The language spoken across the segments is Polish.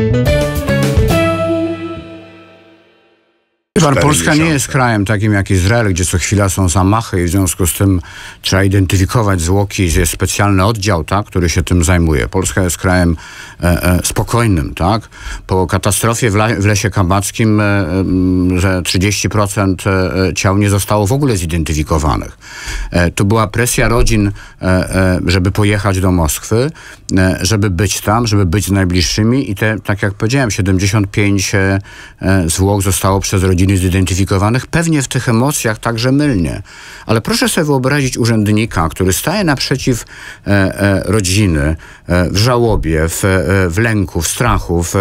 thank you Pan, Polska nie jest krajem takim jak Izrael, gdzie co chwila są zamachy i w związku z tym trzeba identyfikować zwłoki. Jest specjalny oddział, tak, który się tym zajmuje. Polska jest krajem e, e, spokojnym. Tak? Po katastrofie w, la, w Lesie Kabackim, e, że 30% e, ciał nie zostało w ogóle zidentyfikowanych. E, to była presja rodzin, e, żeby pojechać do Moskwy, żeby być tam, żeby być z najbliższymi i te, tak jak powiedziałem, 75 zwłok zostało przez rodziny niezidentyfikowanych, pewnie w tych emocjach także mylnie. Ale proszę sobie wyobrazić urzędnika, który staje naprzeciw e, e, rodziny e, w żałobie, w, e, w lęku, w strachu, w, e,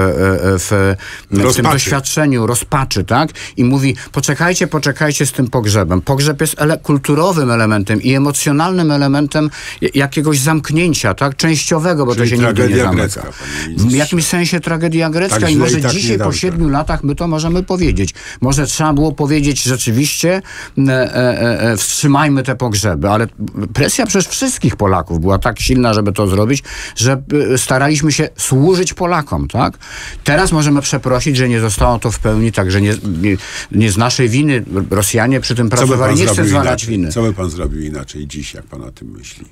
w, w tym doświadczeniu, rozpaczy, tak? I mówi, poczekajcie, poczekajcie z tym pogrzebem. Pogrzeb jest ele kulturowym elementem i emocjonalnym elementem jakiegoś zamknięcia, tak? Częściowego, bo Czyli to się nigdy nie zamyka. Grecka, w jakimś sensie tragedia grecka tak i może tak dzisiaj po siedmiu latach my to możemy powiedzieć. Może trzeba było powiedzieć rzeczywiście e, e, e, wstrzymajmy te pogrzeby, ale presja przez wszystkich Polaków była tak silna, żeby to zrobić, że e, staraliśmy się służyć Polakom, tak? Teraz możemy przeprosić, że nie zostało to w pełni, tak, że nie, nie, nie z naszej winy Rosjanie przy tym pracowali. Nie chcę zwalać winy. Co by pan zrobił inaczej dziś, jak pan o tym myśli?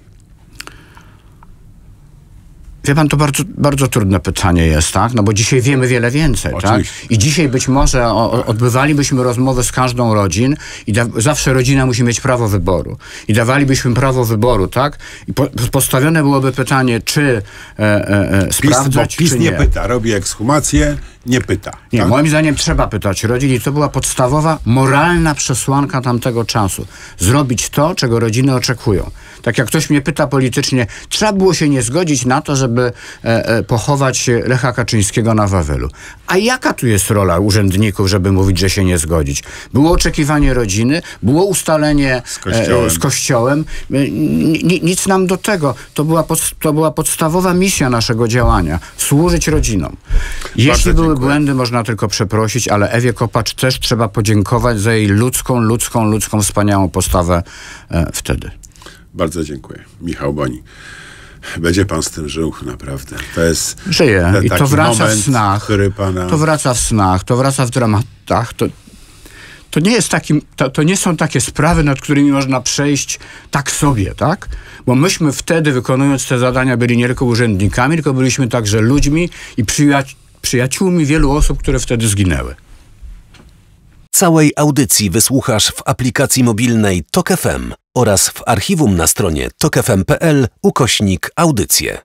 Wie pan, to bardzo, bardzo trudne pytanie jest, tak? No bo dzisiaj wiemy wiele więcej, tak? Oczywiście. tak? I dzisiaj być może o, odbywalibyśmy rozmowę z każdą rodzin i da, zawsze rodzina musi mieć prawo wyboru. I dawalibyśmy prawo wyboru, tak? I po, postawione byłoby pytanie, czy e, e, e sprawdzać, PiS, czy nie. nie pyta, robi ekshumację, nie pyta. Nie, tak? moim zdaniem trzeba pytać rodzin i to była podstawowa, moralna przesłanka tamtego czasu. Zrobić to, czego rodziny oczekują. Tak jak ktoś mnie pyta politycznie, trzeba było się nie zgodzić na to, żeby e, e, pochować Lecha Kaczyńskiego na Wawelu. A jaka tu jest rola urzędników, żeby mówić, że się nie zgodzić? Było oczekiwanie rodziny, było ustalenie z kościołem. E, z kościołem. E, nic nam do tego. To była, pod, to była podstawowa misja naszego działania. Służyć rodzinom. Jeśli były błędy, można tylko przeprosić, ale Ewie Kopacz też trzeba podziękować za jej ludzką, ludzką, ludzką, wspaniałą postawę e, wtedy. Bardzo dziękuję. Michał Boni. Będzie pan z tym żył, naprawdę. To jest. Żyje. I to wraca moment, w snach. Pana... To wraca w snach, to wraca w dramatach. To, to nie jest takim, to, to, nie są takie sprawy, nad którymi można przejść tak sobie, tak? Bo myśmy wtedy, wykonując te zadania, byli nie tylko urzędnikami, tylko byliśmy także ludźmi i przyjaciółmi wielu osób, które wtedy zginęły. Całej audycji wysłuchasz w aplikacji mobilnej TokFM oraz w archiwum na stronie tokefm.pl ukośnik audycje.